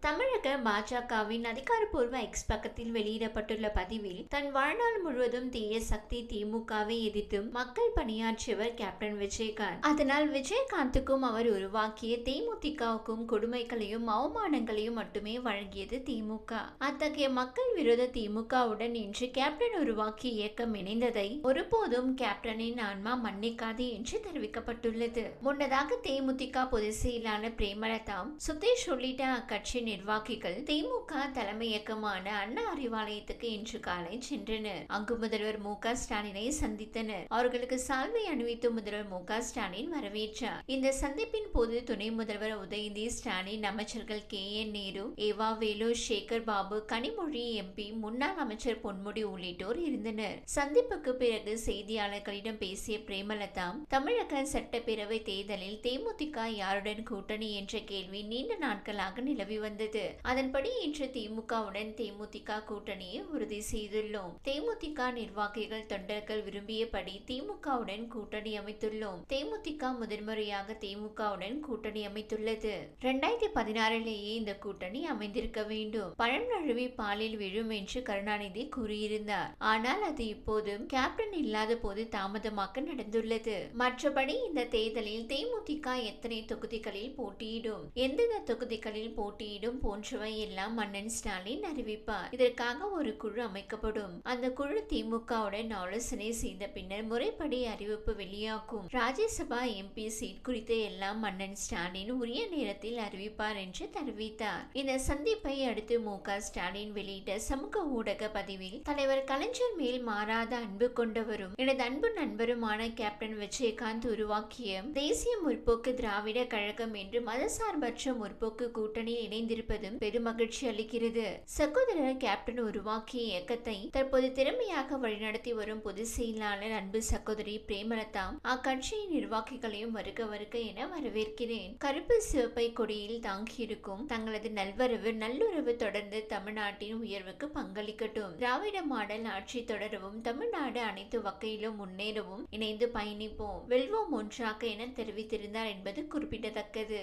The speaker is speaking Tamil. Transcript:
தமிழக பாஜகவின் அதிகாரப்பூர்வ எக்ஸ் பக்கத்தில் வெளியிடப்பட்டுள்ள பதிவில் தன் வாழ்நாள் முழுவதும் தீய சக்தி திமுகவை எதிர்த்தும் மக்கள் பணியாற்றியவர் கேப்டன் விஜயகாந்த். அதனால் விஜயகாந்துக்கும் அவர் உருவாக்கிய தேமுதிகவுக்கும் கொடுமைகளையும் அவமானங்களையும் மட்டுமே வழங்கியது திமுக. அத்தகைய மக்கள் விரோத திமுகவுடன் இன்று கேப்டன் உருவாக்கிய இயக்கம் இணைந்ததை ஒருபோதும் கேப்டனின் ஆன்மா மன்னிக்காது என்று தெரிவிக்கப்பட்டுள்ளது. முன்னதாக தேமுதிக பொதுச் செயலாளர் பிரேமலதா சுதேஷ் உள்ளிட்ட அக்கட்சி நிர்வாகிகள் திமுக தலைமையகமான அண்ணா அறிவாலயத்துக்கு இன்று காலை சென்றனர். அங்கு முதல்வர் மு க ஸ்டாலினை சந்தித்தனர். அவர்களுக்கு சால்வை அணிவித்து முதல்வர் மு க ஸ்டாலின் வரவேற்றார். இந்த சந்திப்பின் போது துணை முதல்வர் உதயநிதி ஸ்டாலின் அமைச்சர்கள் K. N. Nehru E V Velu Sekar Babu Kanimozhi MP முன்னாள் அமைச்சர் பொன்முடி உள்ளிட்டோர் இருந்தனர். சந்திப்புக்கு பிறகு செய்தியாளர்களிடம் பேசிய பிரேமலதா தமிழக சட்டப்பேரவை தேர்தலில் தேமுதிக யாருடன் கூட்டணி என்ற கேள்வி நீண்ட நாட்களாக நிலவி வந்தது. அதன்படி இன்று திமுகவுடன் தேமுதிக கூட்டணியை உறுதி செய்துள்ளோம். தேமுதிக நிர்வாகிகள் தொண்டர்கள் விரும்பியபடி திமுகவுடன் கூட்டணி அமைத்துள்ளோம். தேமுதிக முதன்முறையாக திமுகவுடன் கூட்டணி அமைத்துள்ளது. இரண்டாயிரத்தி பதினாறிலேயே இந்த கூட்டணி அமைந்திருக்க வேண்டும். பழம் நழுவி பாலில் விழும் என்று கருணாநிதி கூறியிருந்தார். ஆனால் அது இப்போதும் கேப்டன் இல்லாத போது தாமதமாக நடந்துள்ளது. மற்றபடி இந்த தேர்தலில் தேமுதிக எத்தனை தொகுதிகளில் போட்டியிடும்? எந்தெந்த தொகுதிகளில் போட்டியிடும்? போன்றவை எல்லாம் மன்னன் ஸ்டாலின் அறிவிப்பார். இதற்காக ஒரு குழு அமைக்கப்படும். அந்த குழு திமுகவுடன் ஆலோசனை செய்த பின்னர் முறைப்படி அறிவிப்பு வெளியாகும். ராஜ்யசபா எம்பி சீட் குறித்து எல்லாம் மன்னன் ஸ்டாலின் உரிய நேரத்தில் அறிவிப்பார் என்று தெரிவித்தார். இந்த சந்திப்பை அடுத்து மு க ஸ்டாலின் வெளியிட்ட சமூக ஊடக பதிவில் தலைவர் கலைஞர் மேல் மாறாத அன்பு கொண்டவரும் எனது அன்பு நண்பருமான கேப்டன் விஜயகாந்த் உருவாக்கிய தேசிய முற்போக்கு திராவிட கழகம் என்று மதசார்பற்ற முற்போக்கு கூட்டணியில் இணைந்திருப்பதும் பெருமகிழ்ச்சி அளிக்கிறது. சகோதரர் கேப்டன் உருவாக்கிய இயக்கத்தை தற்போது திறமையாக வழிநடத்தி வரும் பொதுச் செயலாளர் அன்பு சகோதரி பிரேமலதா அக்கட்சியின் நிர்வாகிகளையும் வருக வருக என வரவேற்கிறேன். கருப்பு சிவப்பை கொடியில் தாங்கியிருக்கும் தங்களது நல்வரவு நல்லுறவு தொடர்ந்து தமிழ்நாட்டின் உயர்வுக்கு பங்களிக்கட்டும். திராவிட மாடல் ஆட்சி தொடரவும் தமிழ்நாடு அனைத்து வகையிலும் முன்னேறவும் இணைந்து பயணிப்போம். வெல்வோம் ஒன்றாக என தெரிவித்திருந்தார் என்பது குறிப்பிடத்தக்கது.